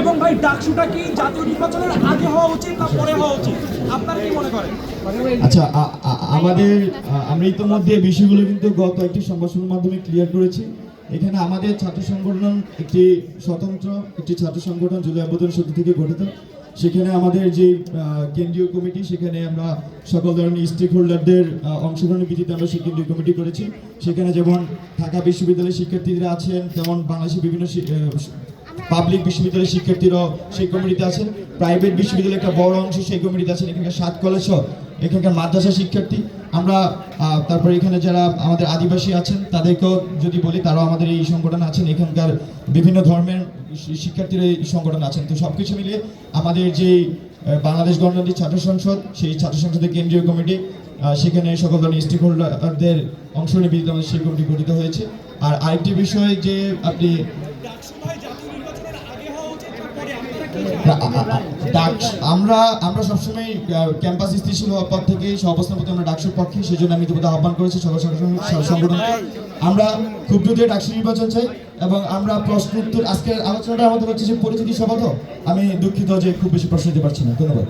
এবং ভাই, ডাকসুটা কি জাতীয় নির্বাচনের আগে হওয়া উচিত না পরে হওয়া উচিত? আপনারা কি মনে করেন? আচ্ছা আমাদের আমরা ইতিমধ্যে বিষয়গুলো কিন্তু গত একটি সংবাদের মাধ্যমে ক্লিয়ার করেছি। এখানে আমাদের ছাত্র সংগঠন একটি স্বতন্ত্র, একটি ছাত্র সংগঠন জুলাই আবেদন শক্তি থেকে গঠিত। সেখানে আমাদের যে কেন্দ্রীয় কমিটি, সেখানে আমরা সকল ধরনের স্টেক হোল্ডারদের অংশগ্রহণের ভিত্তিতে আমরা সেই কেন্দ্রীয় কমিটি করেছি। সেখানে যেমন ঢাকা বিশ্ববিদ্যালয়ের শিক্ষার্থীরা আছেন, তেমন বাংলাদেশের বিভিন্ন পাবলিক বিশ্ববিদ্যালয়ের শিক্ষার্থীরাও সেই কমিটিতে আছেন। প্রাইভেট বিশ্ববিদ্যালয়ের একটা বড় অংশ সেই কমিটিতে আছেন। এখানকার সাত কলেজ এখানকার মাদ্রাসা শিক্ষার্থী। আমরা তারপরে এখানে যারা আমাদের আদিবাসী আছেন, তাদেরকেও যদি বলি, তারাও আমাদের এই সংগঠন আছেন। এখানকার বিভিন্ন ধর্মের শিক্ষার্থীরা এই সংগঠন আছেন। তো সব কিছু মিলিয়ে আমাদের যে বাংলাদেশ গণতান্ত্রিক ছাত্র সংসদ, সেই ছাত্র সংসদের কেন্দ্রীয় কমিটি সেখানে সকল ধরনের স্টেক হোল্ডারদের অংশগ্রহণের ভিত্তিতে আমাদের সেই কমিটি গঠিত হয়েছে। আর আরেকটি বিষয় যে আপনি ডাকসু ভাই জাতীয় নির্বাচনের আগে হওয়া উচিত না পরে আপনারা কি না, আ- আ- আ- ডাক- আমরা আমরা সবসময় ক্যাম্পাস স্থিতিশীল হওয়ার পর থেকে সবস্থার প্রতি আমরা ডাকসুর পক্ষে সেই জন্য আমি ইতিমধ্যে আহ্বান করেছি সকল সংগঠন- আমরা খুব দ্রুত ডাকসু নির্বাচন চাই, এবং আমরা প্রশ্ন উত্তর আজকের আলোচনাটা আমাদের হচ্ছে যে পরিচিতি সভা তো, আমি দুঃখিত যে খুব বেশি প্রশ্ন দিতে পারছি না। ধন্যবাদ।